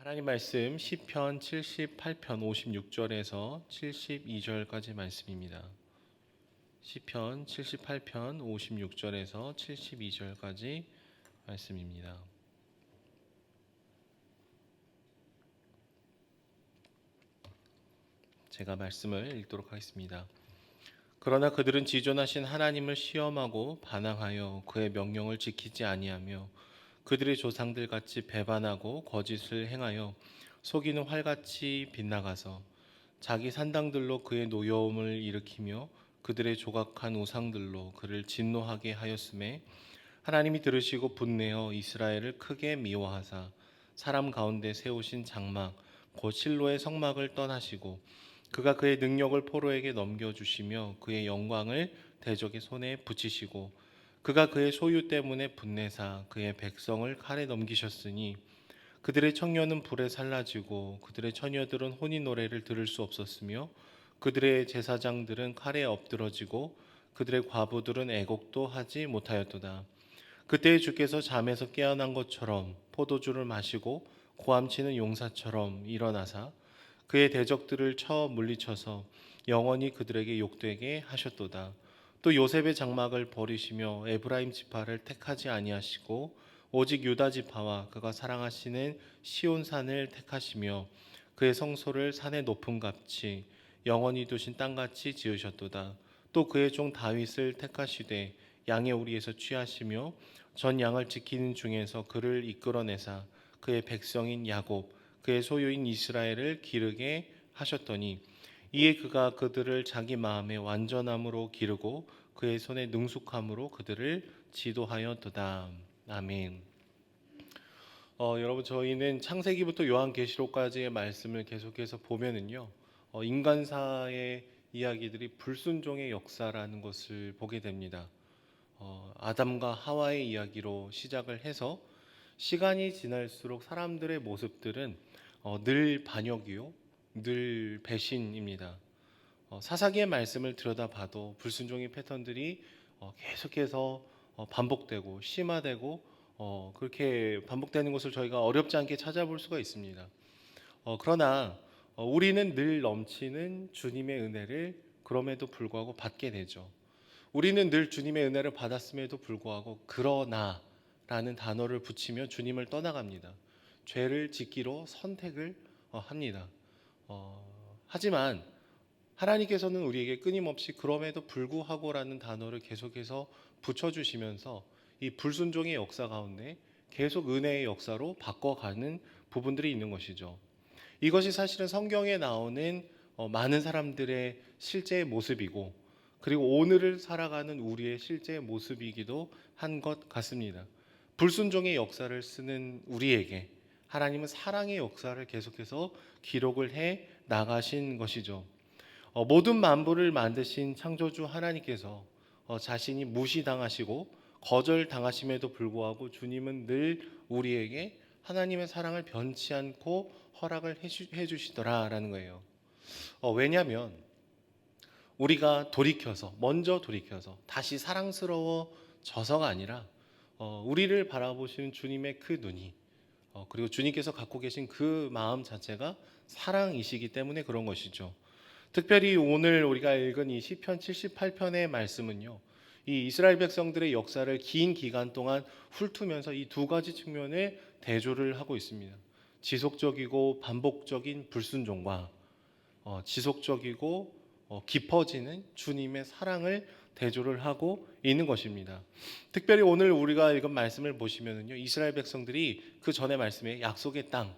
하나님 말씀 시편 78편 56절에서 72절까지 말씀입니다. 시편 78편 56절에서 72절까지 말씀입니다. 제가 말씀을 읽도록 하겠습니다. 그러나 그들은 지존하신 하나님을 시험하고 반항하여 그의 명령을 지키지 아니하며 그들의 조상들 같이 배반하고 거짓을 행하여 속이는 활같이 빗나가서 자기 산당들로 그의 노여움을 일으키며 그들의 조각한 우상들로 그를 진노하게 하였음에 하나님이 들으시고 분내어 이스라엘을 크게 미워하사 사람 가운데 세우신 장막 곧 실로의 성막을 떠나시고 그가 그의 능력을 포로에게 넘겨 주시며 그의 영광을 대적의 손에 붙이시고 그가 그의 소유 때문에 분내사 그의 백성을 칼에 넘기셨으니 그들의 청년은 불에 살라지고 그들의 처녀들은 혼인 노래를 들을 수 없었으며 그들의 제사장들은 칼에 엎드러지고 그들의 과부들은 애곡도 하지 못하였도다. 그때 주께서 잠에서 깨어난 것처럼 포도주를 마시고 고함치는 용사처럼 일어나사 그의 대적들을 쳐 물리쳐서 영원히 그들에게 욕되게 하셨도다. 또 요셉의 장막을 버리시며 에브라임 지파를 택하지 아니하시고 오직 유다 지파와 그가 사랑하시는 시온 산을 택하시며 그의 성소를 산의 높은 값이 영원히 두신 땅같이 지으셨도다. 또 그의 종 다윗을 택하시되 양의 우리에서 취하시며 전 양을 지키는 중에서 그를 이끌어내사 그의 백성인 야곱 그의 소유인 이스라엘을 기르게 하셨더니 이에 그가 그들을 자기 마음의 완전함으로 기르고 그의 손의 능숙함으로 그들을 지도하였도다. 아멘. 어, 여러분 저희는 창세기부터 요한계시록까지의 말씀을 계속해서 보면은요 어, 인간사의 이야기들이 불순종의 역사라는 것을 보게 됩니다. 어, 아담과 하와의 이야기로 시작을 해서 시간이 지날수록 사람들의 모습들은 어, 늘 반역이요, 늘 배신입니다. 어, 사사기의 말씀을 들여다봐도 불순종의 패턴들이 어, 계속해서 어, 반복되고 심화되고 어, 그렇게 반복되는 것을 저희가 어렵지 않게 찾아볼 수가 있습니다. 어, 그러나 어, 우리는 늘 넘치는 주님의 은혜를 그럼에도 불구하고 받게 되죠. 우리는 늘 주님의 은혜를 받았음에도 불구하고 그러나라는 단어를 붙이며 주님을 떠나갑니다. 죄를 짓기로 선택을 어, 합니다. 어, 하지만 하나님께서는 우리에게 끊임없이 그럼에도 불구하고라는 단어를 계속해서 붙여주시면서 이 불순종의 역사 가운데 계속 은혜의 역사로 바꿔가는 부분들이 있는 것이죠. 이것이 사실은 성경에 나오는 어, 많은 사람들의 실제 모습이고 그리고 오늘을 살아가는 우리의 실제 모습이기도 한 것 같습니다. 불순종의 역사를 쓰는 우리에게 하나님은 사랑의 역사를 계속해서 기록을 해 나가신 것이죠. 어, 모든 만물을 만드신 창조주 하나님께서 어, 자신이 무시당하시고 거절당하심에도 불구하고 주님은 늘 우리에게 하나님의 사랑을 변치 않고 허락을 해주, 시더라라는 거예요. 어, 왜냐하면 우리가 돌이켜서 먼저 돌이켜서 다시 사랑스러워져서가 아니라 어, 우리를 바라보시는 주님의 그 눈이 어, 그리고 주님께서 갖고 계신 그 마음 자체가 사랑이시기 때문에 그런 것이죠. 특별히 오늘 우리가 읽은 이 시편 78편의 말씀은요. 이 이스라엘 백성들의 역사를 긴 기간 동안 훑으면서 이 두 가지 측면에 대조를 하고 있습니다. 지속적이고 반복적인 불순종과 어, 지속적이고 어, 깊어지는 주님의 사랑을 대조를 하고 있는 것입니다. 특별히 오늘 우리가 읽은 말씀을 보시면은요, 이스라엘 백성들이 그 전에 말씀에 약속의 땅,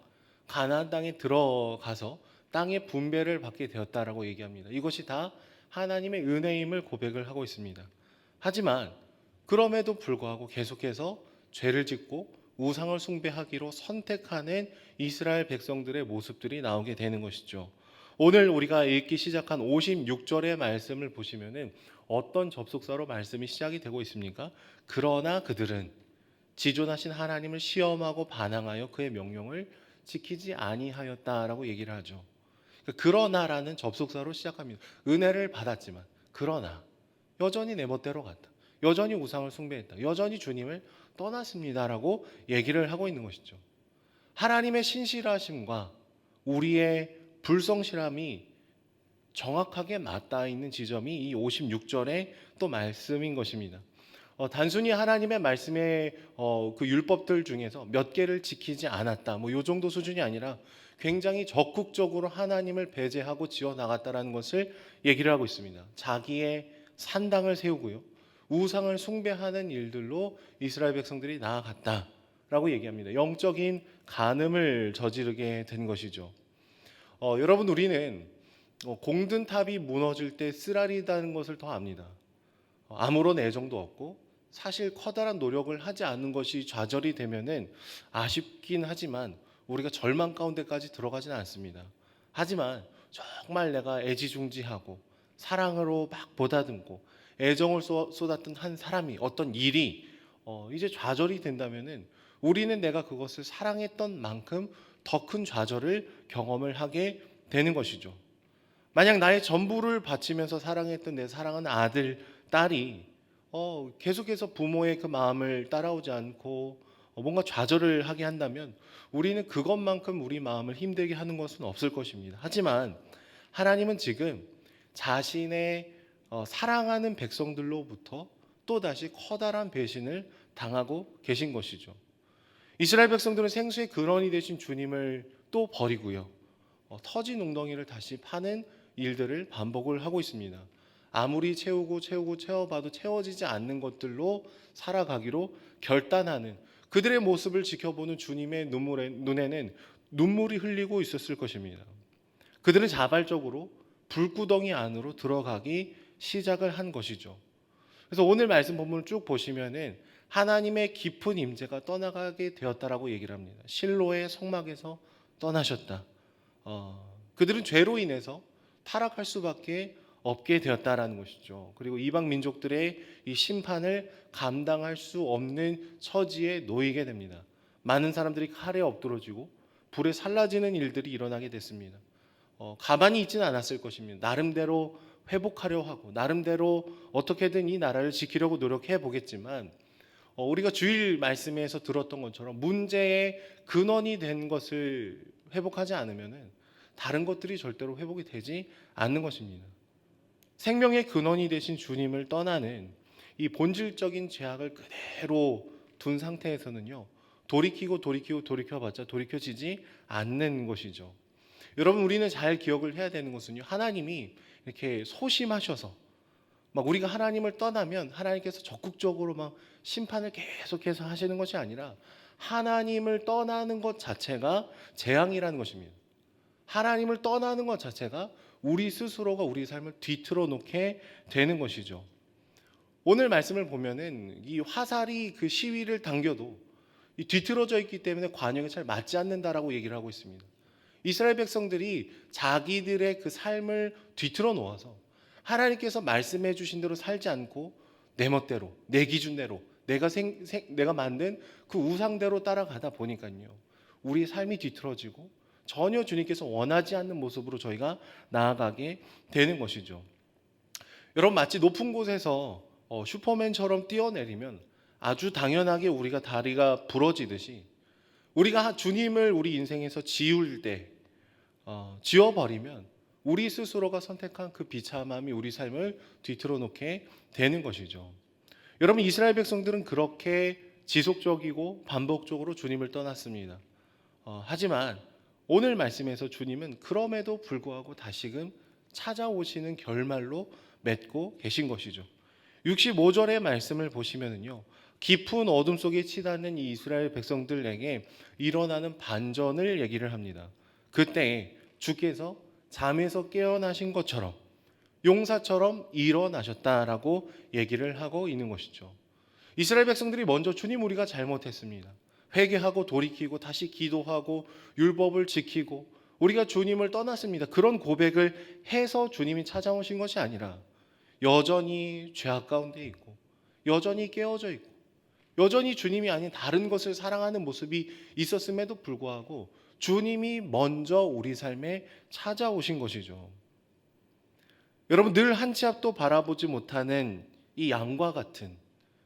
가나안 땅에 들어가서 땅의 분배를 받게 되었다라고 얘기합니다. 이것이 다 하나님의 은혜임을 고백을 하고 있습니다. 하지만 그럼에도 불구하고 계속해서 죄를 짓고 우상을 숭배하기로 선택하는 이스라엘 백성들의 모습들이 나오게 되는 것이죠. 오늘 우리가 읽기 시작한 56절의 말씀을 보시면은 어떤 접속사로 말씀이 시작이 되고 있습니까? 그러나 그들은 지존하신 하나님을 시험하고 반항하여 그의 명령을 지키지 아니하였다라고 얘기를 하죠. 그러나라는 접속사로 시작합니다. 은혜를 받았지만 그러나 여전히 내 멋대로 갔다. 여전히 우상을 숭배했다. 여전히 주님을 떠났습니다라고 얘기를 하고 있는 것이죠. 하나님의 신실하심과 우리의 불성실함이 정확하게 맞닿아 있는 지점이 이 56절의 또 말씀인 것입니다. 어, 단순히 하나님의 말씀의 어, 그 율법들 중에서 몇 개를 지키지 않았다. 뭐 요 정도 수준이 아니라 굉장히 적극적으로 하나님을 배제하고 지어 나갔다라는 것을 얘기를 하고 있습니다. 자기의 산당을 세우고요. 우상을 숭배하는 일들로 이스라엘 백성들이 나아갔다라고 얘기합니다. 영적인 간음을 저지르게 된 것이죠. 어, 여러분 우리는 어, 공든 탑이 무너질 때 쓰라리다는 것을 더 압니다. 어, 아무런 애정도 없고 사실 커다란 노력을 하지 않는 것이 좌절이 되면은 아쉽긴 하지만 우리가 절망 가운데까지 들어가지는 않습니다. 하지만 정말 내가 애지중지하고 사랑으로 막 보다듬고 애정을 쏟- 쏟았던 한 사람이 어떤 일이 어, 이제 좌절이 된다면은 우리는 내가 그것을 사랑했던 만큼 더 큰 좌절을 경험을 하게 되는 것이죠. 만약 나의 전부를 바치면서 사랑했던 내 사랑하는 아들, 딸이 어, 계속해서 부모의 그 마음을 따라오지 않고 어, 뭔가 좌절을 하게 한다면 우리는 그것만큼 우리 마음을 힘들게 하는 것은 없을 것입니다. 하지만 하나님은 지금 자신의 어, 사랑하는 백성들로부터 또 다시 커다란 배신을 당하고 계신 것이죠. 이스라엘 백성들은 생수의 근원이 되신 주님을 또 버리고요. 어, 터진 웅덩이를 다시 파는 일들을 반복을 하고 있습니다. 아무리 채우고 채우고 채워봐도 채워지지 않는 것들로 살아가기로 결단하는 그들의 모습을 지켜보는 주님의 눈물에, 눈에는 눈물이 흘리고 있었을 것입니다. 그들은 자발적으로 불구덩이 안으로 들어가기 시작을 한 것이죠. 그래서 오늘 말씀 본문을 쭉 보시면은 하나님의 깊은 임재가 떠나가게 되었다라고 얘기를 합니다. 실로의 성막에서 떠나셨다. 어, 그들은 죄로 인해서 타락할 수밖에 없게 되었다라는 것이죠. 그리고 이방 민족들의 이 심판을 감당할 수 없는 처지에 놓이게 됩니다. 많은 사람들이 칼에 엎드러지고 불에 살라지는 일들이 일어나게 됐습니다. 어, 가만히 있지는 않았을 것입니다. 나름대로 회복하려 하고 나름대로 어떻게든 이 나라를 지키려고 노력해 보겠지만 어, 우리가 주일 말씀에서 들었던 것처럼 문제의 근원이 된 것을 회복하지 않으면은 다른 것들이 절대로 회복이 되지 않는 것입니다. 생명의 근원이 되신 주님을 떠나는 이 본질적인 죄악을 그대로 둔 상태에서는요. 돌이키고 돌이키고 돌이켜봤자 돌이켜지지 않는 것이죠. 여러분 우리는 잘 기억을 해야 되는 것은요. 하나님이 이렇게 소심하셔서 막 우리가 하나님을 떠나면 하나님께서 적극적으로 막 심판을 계속해서 하시는 것이 아니라 하나님을 떠나는 것 자체가 재앙이라는 것입니다. 하나님을 떠나는 것 자체가 우리 스스로가 우리 삶을 뒤틀어 놓게 되는 것이죠. 오늘 말씀을 보면은 이 화살이 그 시위를 당겨도 이 뒤틀어져 있기 때문에 관역에 잘 맞지 않는다라고 얘기를 하고 있습니다. 이스라엘 백성들이 자기들의 그 삶을 뒤틀어 놓아서 하나님께서 말씀해 주신 대로 살지 않고 내 멋대로 내 기준대로 내가 생, 생- 내가 만든 그 우상대로 따라가다 보니까요. 우리 삶이 뒤틀어지고 전혀 주님께서 원하지 않는 모습으로 저희가 나아가게 되는 것이죠. 여러분 마치 높은 곳에서 어, 슈퍼맨처럼 뛰어내리면 아주 당연하게 우리가 다리가 부러지듯이 우리가 하- 주님을 우리 인생에서 지울 때 어, 지워버리면 우리 스스로가 선택한 그 비참함이 우리 삶을 뒤틀어 놓게 되는 것이죠. 여러분 이스라엘 백성들은 그렇게 지속적이고 반복적으로 주님을 떠났습니다. 어, 하지만 오늘 말씀에서 주님은 그럼에도 불구하고 다시금 찾아오시는 결말로 맺고 계신 것이죠. 65절의 말씀을 보시면은요. 깊은 어둠 속에 치닫는 이 이스라엘 백성들에게 일어나는 반전을 얘기를 합니다. 그때 주께서 잠에서 깨어나신 것처럼 용사처럼 일어나셨다라고 얘기를 하고 있는 것이죠. 이스라엘 백성들이 먼저 주님 우리가 잘못했습니다. 회개하고 돌이키고 다시 기도하고 율법을 지키고 우리가 주님을 떠났습니다. 그런 고백을 해서 주님이 찾아오신 것이 아니라 여전히 죄악 가운데 있고 여전히 깨어져 있고 여전히 주님이 아닌 다른 것을 사랑하는 모습이 있었음에도 불구하고 주님이 먼저 우리 삶에 찾아오신 것이죠. 여러분 늘 한 치 앞도 바라보지 못하는 이 양과 같은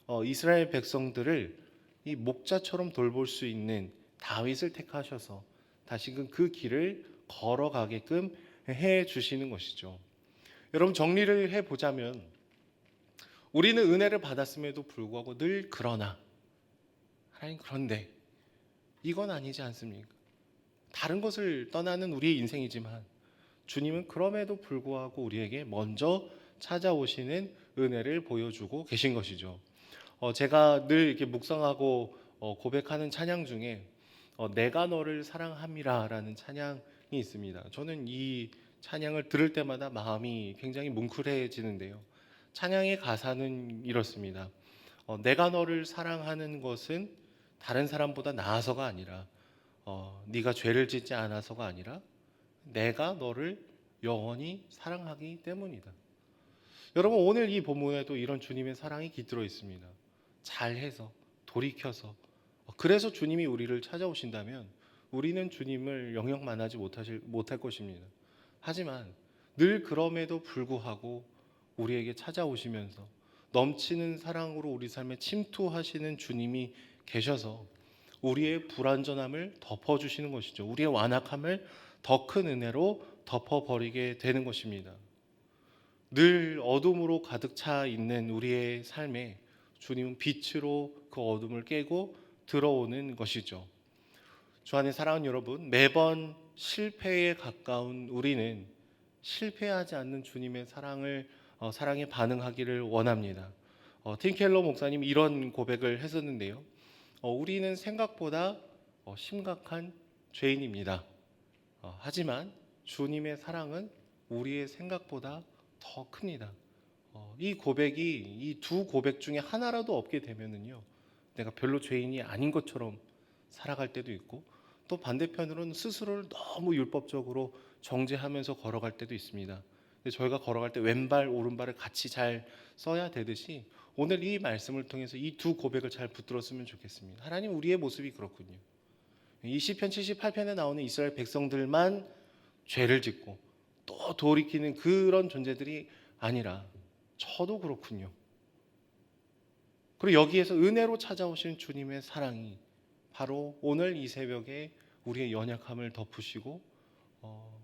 어, 이스라엘 백성들을 이 목자처럼 돌볼 수 있는 다윗을 택하셔서 다시금 그 길을 걸어가게끔 해 주시는 것이죠. 여러분 정리를 해 보자면 우리는 은혜를 받았음에도 불구하고 늘 그러나 하나님 그런데 이건 아니지 않습니까? 다른 것을 떠나는 우리의 인생이지만 주님은 그럼에도 불구하고 우리에게 먼저 찾아오시는 은혜를 보여주고 계신 것이죠. 어, 제가 늘 이렇게 묵상하고 어, 고백하는 찬양 중에 어, 내가 너를 사랑함이라라는 찬양이 있습니다. 저는 이 찬양을 들을 때마다 마음이 굉장히 뭉클해지는데요. 찬양의 가사는 이렇습니다. 어, 내가 너를 사랑하는 것은 다른 사람보다 나아서가 아니라 어, 네가 죄를 짓지 않아서가 아니라 내가 너를 영원히 사랑하기 때문이다. 여러분 오늘 이 본문에도 이런 주님의 사랑이 깃들어 있습니다. 잘해서 돌이켜서 어, 그래서 주님이 우리를 찾아오신다면 우리는 주님을 영역만하지 못하실 못할 것입니다. 하지만 늘 그럼에도 불구하고 우리에게 찾아오시면서 넘치는 사랑으로 우리 삶에 침투하시는 주님이 계셔서 우리의 불완전함을 덮어주시는 것이죠. 우리의 완악함을 더 큰 은혜로 덮어버리게 되는 것입니다. 늘 어둠으로 가득 차 있는 우리의 삶에 주님은 빛으로 그 어둠을 깨고 들어오는 것이죠. 주 안에 사랑하는 여러분, 매번 실패에 가까운 우리는 실패하지 않는 주님의 사랑을 어, 사랑에 반응하기를 원합니다. 어, 팀 켈러 목사님 이런 고백을 했었는데요. 어, 우리는 생각보다 어, 심각한 죄인입니다. 어, 하지만 주님의 사랑은 우리의 생각보다 더 큽니다. 어, 이 고백이 이 두 고백 중에 하나라도 없게 되면은요, 내가 별로 죄인이 아닌 것처럼 살아갈 때도 있고, 또 반대편으로는 스스로를 너무 율법적으로 정죄하면서 걸어갈 때도 있습니다. 근데 저희가 걸어갈 때 왼발 오른발을 같이 잘 써야 되듯이 오늘 이 말씀을 통해서 이 두 고백을 잘 붙들었으면 좋겠습니다. 하나님 우리의 모습이 그렇군요. 이 시편 78편에 나오는 이스라엘 백성들만 죄를 짓고 또 돌이키는 그런 존재들이 아니라 저도 그렇군요. 그리고 여기에서 은혜로 찾아오신 주님의 사랑이 바로 오늘 이 새벽에 우리의 연약함을 덮으시고 어,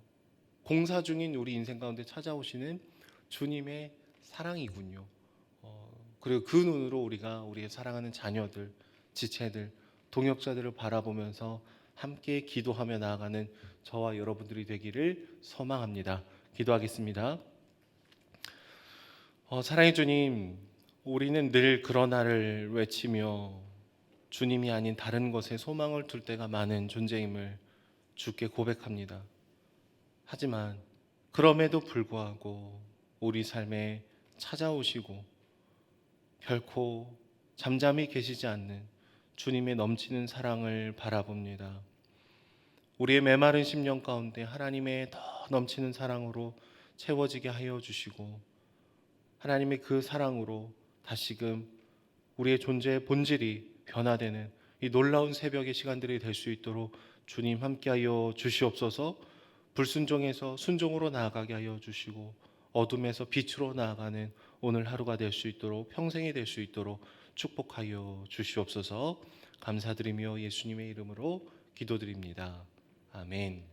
공사 중인 우리 인생 가운데 찾아오시는 주님의 사랑이군요. 어, 그리고 그 눈으로 우리가 우리의 사랑하는 자녀들, 지체들, 동역자들을 바라보면서 함께 기도하며 나아가는 저와 여러분들이 되기를 소망합니다. 기도하겠습니다. 어, 사랑의 주님, 우리는 늘 그러나를 외치며 주님이 아닌 다른 것에 소망을 둘 때가 많은 존재임을 주께 고백합니다. 하지만 그럼에도 불구하고 우리 삶에 찾아오시고 결코 잠잠히 계시지 않는 주님의 넘치는 사랑을 바라봅니다. 우리의 메마른 심령 가운데 하나님의 더 넘치는 사랑으로 채워지게 하여 주시고 하나님의 그 사랑으로 다시금 우리의 존재의 본질이 변화되는 이 놀라운 새벽의 시간들이 될 수 있도록 주님 함께하여 주시옵소서. 불순종에서 순종으로 나아가게 하여 주시고 어둠에서 빛으로 나아가는 오늘 하루가 될 수 있도록 평생이 될 수 있도록 축복하여 주시옵소서. 감사드리며 예수님의 이름으로 기도드립니다. 아멘.